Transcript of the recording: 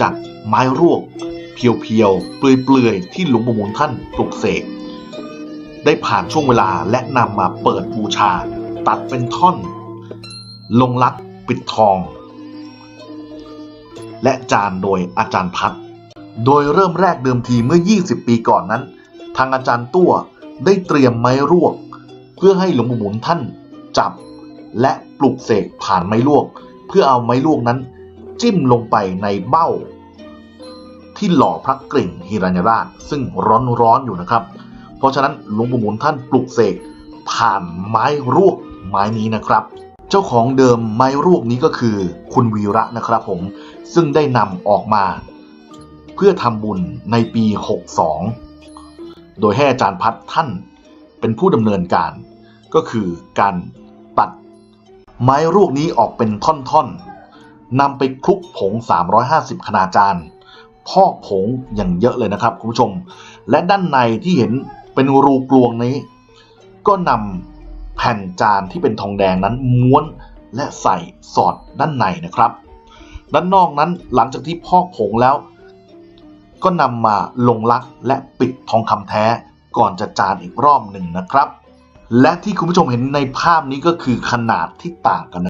จากไม้รวกเพียวๆ เปลือยๆ ที่หลวงปู่หมุนท่านปลุกเสก ได้ผ่านช่วงเวลาและนำมาเปิดบูชา ตัดเป็นท่อน ลงลักปิดทอง และจานโดยอาจารย์พัด โดยเริ่มแรกเดิมทีเมื่อ 20 ปีก่อนนั้น ทางอาจารย์ตั้วได้เตรียมไม้รวก เพื่อให้หลวงปู่หมุนท่านจับ และปลุกเสกผ่านไม้ลวก เพื่อเอาไม้ลวกนั้น จิ้มลงไปในเบ้า ที่หล่อพระกริ่งฮิรัญราช ซึ่งร้อนๆอยู่นะครับ เพราะฉะนั้นหลวงปู่หมุนท่านปลุกเสกผ่านไม้รวกไม้นี้นะครับ เจ้าของเดิมไม้รวกนี้ก็คือคุณวีระนะครับผมซึ่งได้นำออกมา เพื่อทำบุญในปี 62 โดยให้อาจารย์พัดท่านเป็นผู้ดำเนินการ ก็คือการตัดไม้รวกนี้ออกเป็นท่อนๆ นำไปคลุกผง 350คณาดจารย์พอกผงอย่างเยอะเลยนะครับคุณผู้ชม และด้านในที่เห็นเป็นรูกลวงนี้ ก็นำแผ่นจานที่เป็นทองแดงนั้นม้วนและใส่สอดด้านในนะครับ ด้านนอกนั้นหลังจากที่พอกผงแล้ว ก็นำมาลงลักและปิดทองคำแท้ก่อนจะจานอีกรอบหนึ่งนะครับ และที่คุณผู้ชมเห็นในภาพนี้ก็คือขนาดที่ต่างกัน